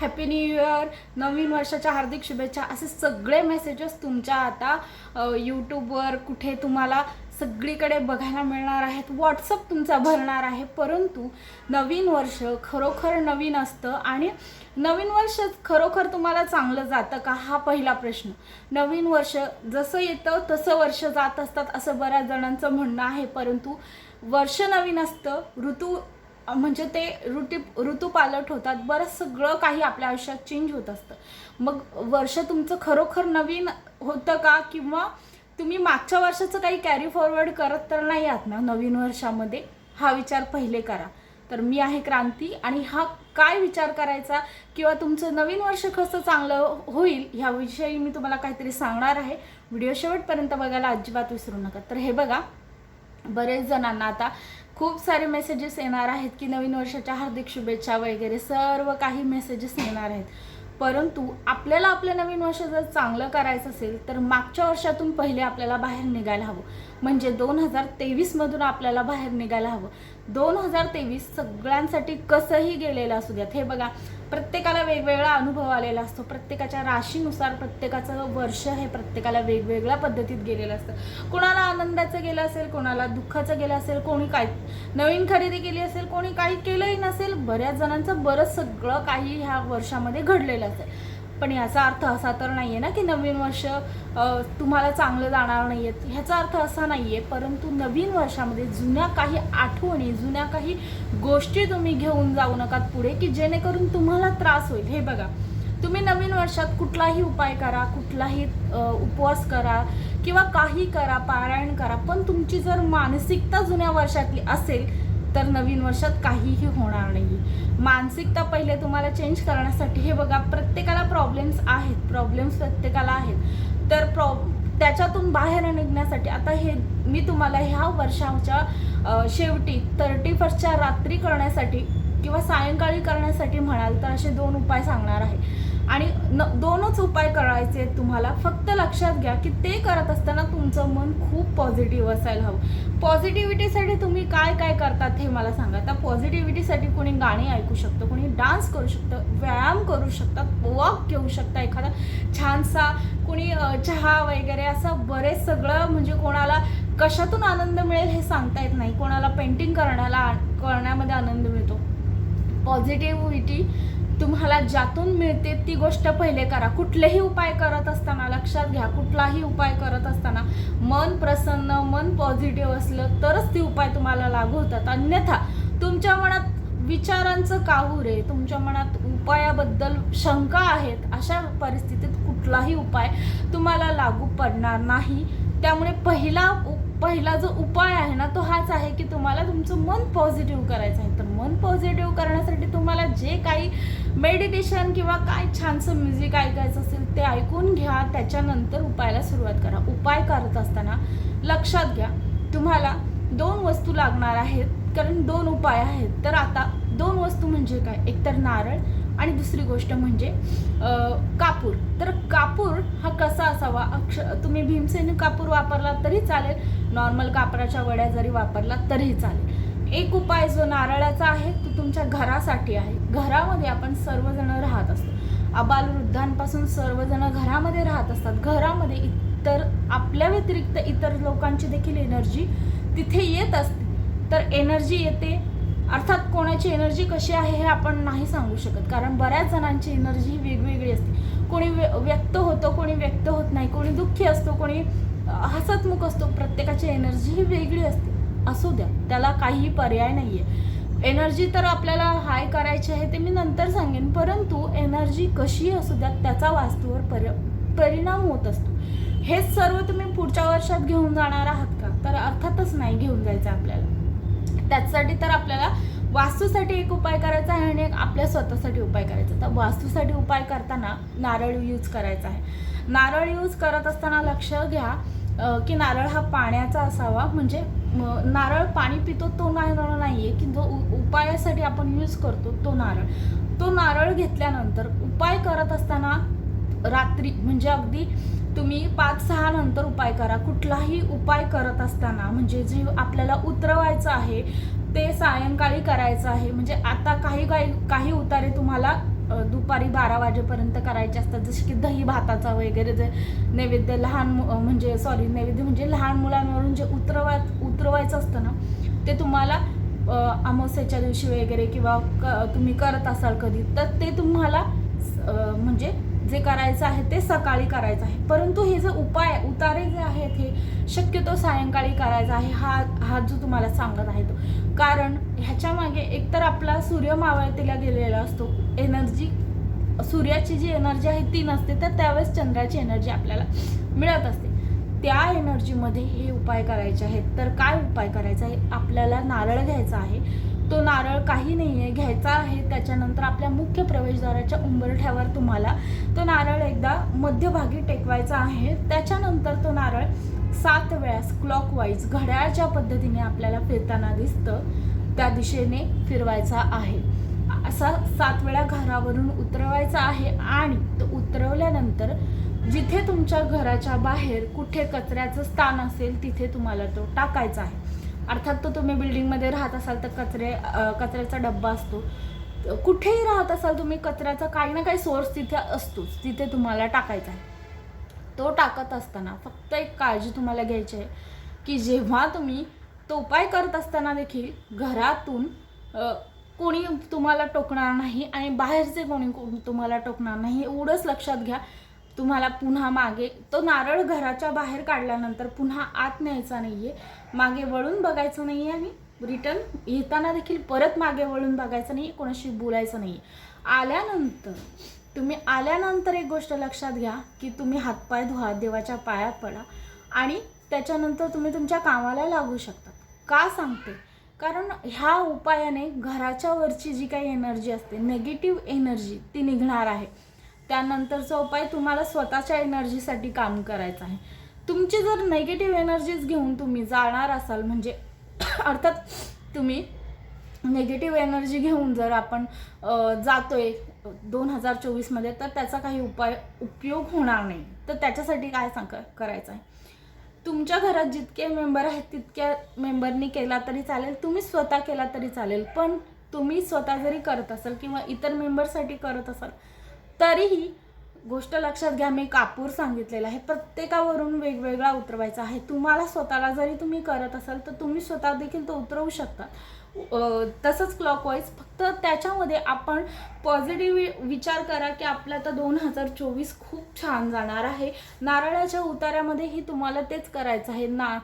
Happy new year नवीन वर्षाच्या हार्दिक शुभेच्छा. असे सगळे मेसेजेस तुमच्या आता यूट्यूबवर कुठे तुम्हाला सगळीकडे बघायला मिळणार आहेत. व्हॉट्सअप तुमचा भरणार आहे. परंतु नवीन वर्ष खरोखर नवीन असतं आणि नवीन वर्ष खरोखर तुम्हाला चांगलं जातं का? हा पहिला प्रश्न. नवीन वर्ष जसं येतं तसं वर्ष जात असतात असं बऱ्याच जणांचं म्हणणं आहे. परंतु वर्ष नवीन असतं ऋतू म्हणजे ते ऋतू ऋतूपालट होतात. बरं सगळं काही आपल्या आयुष्यात चेंज होत असतं. मग वर्ष तुमचं खरोखर नवीन होतं का? किंवा तुम्ही मागच्या वर्षाचं काही कॅरी फॉरवर्ड करत तर नाही आहात ना नवीन वर्षामध्ये? हा विचार पहिले करा. तर मी आहे क्रांती आणि हा काय विचार करायचा? किंवा तुमचं नवीन वर्ष कसं चांगलं होईल ह्याविषयी मी तुम्हाला काहीतरी सांगणार आहे. व्हिडिओ शेवटपर्यंत बघायला अजिबात विसरू नका. तर हे बघा बरेच जणांना आता खूप सारे मेसेजेस येणार आहेत की नवीन वर्षाच्या हार्दिक शुभेच्छा वगैरे सर्व काही मेसेजेस येणार आहेत. परंतु आपल्याला आपलं नवीन वर्ष जर चांगलं करायचं असेल तर मागच्या वर्षातून पहिले आपल्याला बाहेर निघायला हवं. म्हणजे दोन हजार तेवीसमधून आपल्याला बाहेर निघायला हवं. दोन हजार तेवीस सगळ्यांसाठी कसंही गेलेलं असू द्यात. हे बघा प्रत्येकाला वेगवेगळा अनुभव आलेला असतो. प्रत्येकाच्या राशीनुसार प्रत्येकाचं वर्ष हे प्रत्येकाला वेगवेगळ्या पद्धतीत गेलेलं असतं. कोणाला आनंदाचं गेलं असेल कोणाला दुःखाचं गेलं असेल कोणी काय नवीन खरेदी केली असेल कोणी काही केलंही नसेल बऱ्याच जणांचं बरंच सगळं काही ह्या वर्षामध्ये घडलेलं असेल पण याचा अर्थ असा तर नाही आहे ना की नवीन वर्ष तुम्हाला चांगलं जाणार नाही आहेत ह्याचा अर्थ असा नाही आहे परंतु नवीन वर्षामध्ये जुन्या काही आठवणी जुन्या काही गोष्टी तुम्ही घेऊन जाऊ नकात पुढे की जेणेकरून तुम्हाला त्रास होईल. हे बघा तुम्ही नवीन वर्षात कुठलाही उपाय करा कुठलाही उपवास करा किंवा काही करा पारायण करा पण तुमची जर मानसिकता जुन्या वर्षातली असेल तर नवीन वर्षात काहीही होणार नाही. मानसिकता पहिले तुम्हाला चेंज करण्यासाठी हे बघा प्रत्येकाला प्रॉब्लेम्स आहेत प्रॉब्लेम्स प्रत्येकाला आहेत. तर प्रॉ त्याच्यातून बाहेर निघण्यासाठी आता हे मी तुम्हाला ह्या वर्षाच्या शेवटी थर्टी फर्स्टच्या रात्री करण्यासाठी किंवा सायंकाळी करण्यासाठी म्हणाल तर असे दोन उपाय सांगणार आहे. आणि न दोनच उपाय करायचे आहेत तुम्हाला. फक्त लक्षात घ्या की ते करत असताना तुमचं मन खूप पॉझिटिव्ह असायला हवं. पॉझिटिव्हिटीसाठी तुम्ही काय काय करतात हे मला सांगा. त्या पॉझिटिव्हिटीसाठी कोणी गाणी ऐकू शकतं कोणी डान्स करू शकतं व्यायाम करू शकतात वॉक घेऊ शकता एखादा. छानसा कोणी चहा वगैरे असं बरेच सगळं म्हणजे कोणाला कशातून आनंद मिळेल हे सांगता येत नाही. कोणाला पेंटिंग करण्याला करण्यामध्ये आनंद मिळतो. पॉझिटिव्हिटी तुम्हाला ज्यातून मिळते ती गोष्ट पहिले करा. कुठलेही उपाय करत असताना लक्षात घ्या कुठलाही उपाय करत असताना मन प्रसन्न मन पॉझिटिव्ह असलं तरच ती उपाय तुम्हाला लागू होतात. अन्यथा तुमच्या मनात विचारांचं काहूर आहे तुमच्या मनात उपायाबद्दल शंका आहेत अशा परिस्थितीत कुठलाही उपाय तुम्हाला लागू पडणार नाही. त्यामुळे पहिला पहिला जो उपाय आहे ना तो हाच आहे की तुम्हाला तुमचं मन पॉझिटिव्ह करायचं आहे. तर मन पॉझिटिव्ह करण्यासाठी तुम्हाला जे काही मेडिटेशन किंवा काय छानसं म्युझिक ऐकायचं असेल ते ऐकून घ्या. त्याच्यानंतर उपायाला सुरुवात करा. उपाय करत असताना लक्षात घ्या. तुम्हाला दोन वस्तू लागणार आहेत कारण दोन उपाय आहेत. तर आता दोन वस्तू म्हणजे काय? एकतर नारळ आणि दुसरी गोष्ट म्हणजे कापूर. तर कापूर हा कसा असावा? अक्ष तुम्ही भीमसेन कापूर वापरला तरी चालेल. नॉर्मल कापराच्या वड्या जरी वापरला तरीही चालेल. एक उपाय जो नारळाचा आहे तो तुमच्या घरासाठी आहे. घरामध्ये आपण सर्वजण राहत असतो. आबालवृद्धांपासून सर्वजण घरामध्ये राहत असतात. घरामध्ये इतर आपल्या व्यतिरिक्त इतर लोकांची देखील एनर्जी तिथे येत असते. तर एनर्जी येते. अर्थात कोणाची एनर्जी कशी आहे हे आपण नाही सांगू शकत. कारण बऱ्याच जणांची एनर्जी वेगवेगळी असते. कोणी व्य- व्यक्त होतं कोणी व्यक्त होत नाही. कोणी दुःखी असतो कोणी हसतमुख असतो. प्रत्येकाची एनर्जी ही वेगळी असते. असू द्या त्याला काही पर्याय नाही आहे एनर्जी तर आपल्याला हाय करायची आहे ते मी नंतर सांगेन परंतु एनर्जी कशी असू द्या त्याचा वास्तूवर पर परिणाम होत असतो. हेच सर्व तुम्ही पुढच्या वर्षात घेऊन जाणार आहात का? तर अर्थातच नाही घेऊन जायचं आपल्याला. त्याचसाठी तर आपल्याला वास्तूसाठी एक उपाय करायचा आहे आणि एक आपल्या स्वतःसाठी उपाय करायचा तर वास्तूसाठी उपाय करताना नारळ यूज करायचा आहे. नारळ यूज करत असताना लक्ष घ्या की नारळ हा पाण्याचा असावा. म्हणजे नारळ पाणी पितो तो नारळ नाही आहे की जो उ- उपायासाठी आपण यूज करतो तो नारळ. तो नारळ घेतल्यानंतर उपाय करत असताना रात्री म्हणजे अगदी तुम्ही पाच सहा नंतर उपाय करा. कुठलाही उपाय करत असताना म्हणजे जे आपल्याला उतरवायचं आहे ते सायंकाळी करायचं आहे. म्हणजे आता काही काही काही उतारे तुम्हाला दुपारी बारा वाजेपर्यंत करायचे असतात. जसे की दही भाताचा वगैरे जे नैवेद्य लहान मु- म्हणजे सॉरी नैवेद्य म्हणजे लहान मुलांवरून जे उतरवाय उतरवायचं असतं ना ते तुम्हाला अ, अमावस्येच्या दिवशी वगैरे किंवा क- तुम्ही करत असाल कधी तर ते तुम्हाला म्हणजे जे करायचं आहे ते सकाळी करायचं आहे. परंतु हे जे उपाय उतारे जे आहेत हे शक्यतो सायंकाळी करायचा आहे हा हा जो तुम्हाला सांगत आहे तो. कारण ह्याच्या मागे एकतर आपला सूर्य मावळतीला गेलेला असतो एनर्जी सूर्याची जी एनर्जी आहे ती नसते तर त्यावेळेस चंद्राची एनर्जी आपल्याला मिळत असते. त्या एनर्जीमध्ये हे उपाय करायचे आहेत. तर काय उपाय करायचा आहे? आपल्याला नारळ घ्यायचा आहे. तो नारळ काही नाही आहे घ्यायचा आहे. त्याच्यानंतर आपल्या मुख्य प्रवेशद्वाराच्या उंबरठ्यावर तुम्हाला तो नारळ एकदा मध्यभागी टेकवायचा आहे. त्याच्यानंतर तो नारळ सात वेळास क्लॉकवाईज घड्याळच्या पद्धतीने आपल्याला फिरताना दिसतं. त्या दिशेने फिरवायचा आहे. असा सात वेळा घरावरून उतरवायचा आहे आणि तो उतरवल्यानंतर जिथे तुमच्या घराच्या बाहेर कुठे कचऱ्याचं स्थान असेल तिथे तुम्हाला तो टाकायचा आहे. अर्थात तो तुम्ही बिल्डिंगमध्ये राहत असाल तर कचरे कचऱ्याचा डब्बा असतो. कुठेही राहत असाल तुम्ही कचऱ्याचा काही ना काही सोर्स तिथे असतोच तिथे तुम्हाला टाकायचा आहे. तो टाकत असताना फक्त एक काळजी तुम्हाला घ्यायची आहे की जेव्हा तुम्ही तो उपाय करत असताना देखील घरातून कोणी तुम्हाला टोकणार नाही आणि बाहेरचे कोणी तुम्हाला टोकणार नाही एवढंच लक्षात घ्या. तुम्हाला पुन्हा मागे तो नारळ घराच्या बाहेर काढल्यानंतर पुन्हा आत न्यायचा नाही आहे मागे वळून बघायचं नाही आहे आणि रिटर्न येताना देखील परत मागे वळून बघायचं नाही कोणाशी बोलायचं नाही आल्यानंतर तुम्ही आल्यानंतर एक गोष्ट लक्षात घ्या की तुम्ही हातपाय धुवा देवाच्या पायात पडा आणि त्याच्यानंतर तुम्ही तुमच्या कामाला लागू शकता. का सांगते? कारण ह्या उपायाने घराच्या वरची जी काही एनर्जी असते नेगेटिव्ह एनर्जी ती निघणार आहे. त्यानंतरचा उपाय तुम्हाला स्वतःच्या एनर्जीसाठी काम करायचं आहे. तुमची जर नेगेटिव्ह एनर्जीज घेऊन तुम्ही जाणार असाल म्हणजे अर्थात तुम्ही नेगेटिव्ह एनर्जी घेऊन जर आपण जातोय दोन हजार चोवीसमध्ये तर त्याचा काही उपाय उपयोग होणार नाही. तर त्याच्यासाठी काय सांग करायचं आहे? तुमच्या घरात जितके मेंबर आहेत तितक्या मेंबरनी केला तरी चालेल. तुम्ही स्वतः केला तरी चालेल. पण तुम्ही स्वतः जरी करत असाल किंवा इतर मेंबरसाठी करत असाल तरीही गोष्ट लक्षात घ्या मी कापूर सांगितलेला आहे. प्रत्येकावरून वेगवेगळा उतरवायचा आहे. तुम्हाला स्वतःला जरी तुम्ही करत असाल तर तुम्ही स्वतः देखील तो उतरवू शकता तसंच क्लॉकवाईज फक्त त्याच्यामध्ये आपण पॉझिटिव्ह विचार करा की आपलं आता दोन हजार चोवीस खूप छान जाणार आहे. नारळाच्या उतार्यामध्येही तुम्हाला तेच करायचं आहे. ना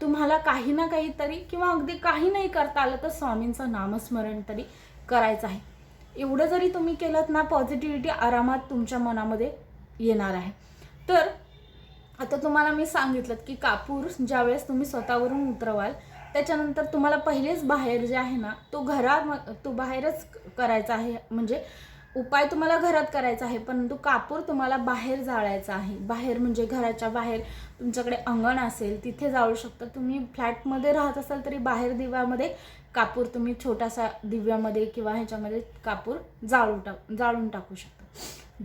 तुम्हाला काही ना काहीतरी किंवा अगदी काही नाही करता आलं तर स्वामींचं नामस्मरण तरी करायचं आहे. एवढं जरी तुम्ही केलं ना पॉझिटिव्हिटी आरामात तुमच्या मनामध्ये येणार आहे. तर आता तुम्हाला मी सांगितलं की कापूर ज्यावेळेस तुम्ही स्वतःवरून उतरवाल त्याच्यानंतर तुम्हाला पहिलेच बाहेर जे आहे ना तो घरा तो बाहेरच करायचा आहे. म्हणजे उपाय तुम्हाला घरात करायचा आहे परंतु कापूर तुम्हाला बाहेर जाळायचा आहे. बाहेर म्हणजे घराच्या बाहेर तुमच्याकडे अंगण असेल तिथे जाळू शकता. तुम्ही फ्लॅटमध्ये राहत असाल तरी बाहेर दिव्यामध्ये कापूर तुम्ही छोटासा दिव्यामध्ये किंवा ह्याच्यामध्ये कापूर जाळू टाक जाळून टाकू शकता.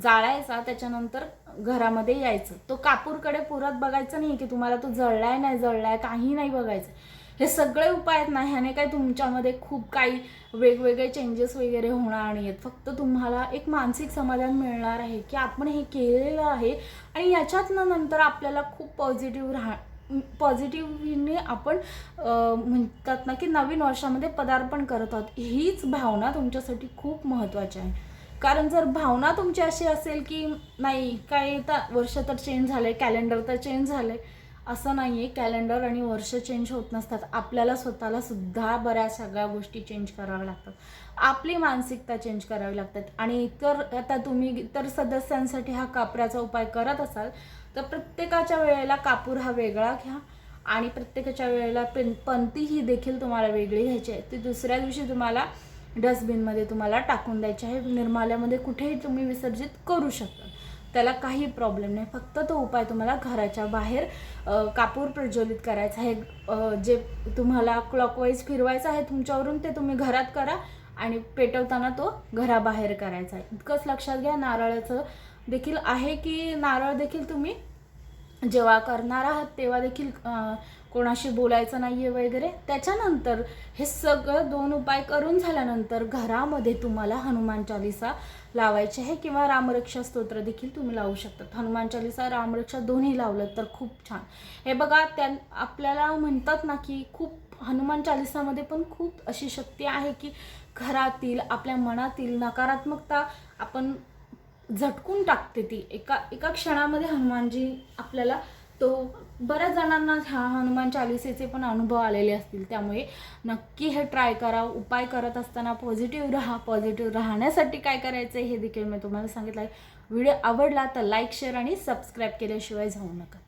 जाळायचा त्याच्यानंतर घरामध्ये यायचं. तो कापूरकडे पुरत बघायचं नाही की तुम्हाला तो जळलाय नाही जळलाय काही नाही बघायचं. हे सगळे उपाय आहेत ना ह्याने काय तुमच्यामध्ये खूप काही वेगवेगळे चेंजेस वगैरे होणार नाही आहेत फक्त तुम्हाला एक मानसिक समाधान मिळणार आहे की आपण हे केलेलं आहे आणि याच्यातनं नंतर आपल्याला खूप पॉझिटिव्ह राहा पॉझिटिव्हने आपण म्हणतात ना की नवीन वर्षामध्ये पदार्पण करत आहोत. हीच भावना तुमच्यासाठी खूप महत्त्वाची आहे. कारण जर भावना तुमची अशी असेल की नाही काय तर वर्ष तर चेंज झाले कॅलेंडर तर चेंज झाले असं नाही आहे कॅलेंडर आणि वर्ष चेंज होत नसतात. आपल्याला स्वतःला सुद्धा बऱ्याच सगळ्या गोष्टी चेंज कराव्या लागतात. आपली मानसिकता चेंज करावी लागतात. आणि इतर आता तुम्ही इतर सदस्यांसाठी हा कापराचा उपाय करत असाल तर प्रत्येकाच्या वेळेला कापूर हा वेगळा घ्या. आणि प्रत्येकाच्या वेळेला पेन पंती ही देखील तुम्हाला वेगळी घ्यायची आहे. ती दुसऱ्या दिवशी तुम्हाला डस्टबिनमध्ये तुम्हाला टाकून द्यायची आहे. निर्माल्यामध्ये कुठेही तुम्ही विसर्जित करू शकता. त्याला काही प्रॉब्लेम नाही. फक्त तो उपाय तुम्हाला घराच्या बाहेर कापूर प्रज्वलित करायचा आहे. जे तुम्हाला क्लॉकवाईज फिरवायचं आहे तुमच्यावरून ते तुम्ही घरात करा आणि पेटवताना तो घराबाहेर करायचा आहे. इतकंच लक्षात घ्या नारळाचं देखील आहे की नारळ देखील तुम्ही जेव्हा करणार आहात तेव्हा देखील कोणाशी बोलायचं नाही आहे वगैरे त्याच्यानंतर हे सगळं दोन उपाय करून झाल्यानंतर घरामध्ये तुम्हाला हनुमान चालिसा लावायची आहे किंवा रामरक्षा स्तोत्र देखील तुम्ही लावू शकतात. हनुमान चालिसा रामरक्षा दोन्ही लावलं तर खूप छान. हे बघा त्या आपल्याला म्हणतात ना की खूप हनुमान चालिसामध्ये पण खूप अशी शक्ती आहे की घरातील आपल्या मनातील नकारात्मकता आपण झटकून टाकते ती. एका एका क्षणामध्ये हनुमानजी आपल्याला तो बऱ्याच जणांना ह्या हनुमान चालिसेचे पण अनुभव आलेले असतील त्यामुळे नक्की हे ट्राय करा उपाय करत असताना पॉझिटिव्ह राहा पॉझिटिव्ह राहण्यासाठी काय करायचं हे देखील मी तुम्हाला सांगितलं आहे व्हिडिओ आवडला तर लाईक शेअर आणि सबस्क्राईब केल्याशिवाय जाऊ नका.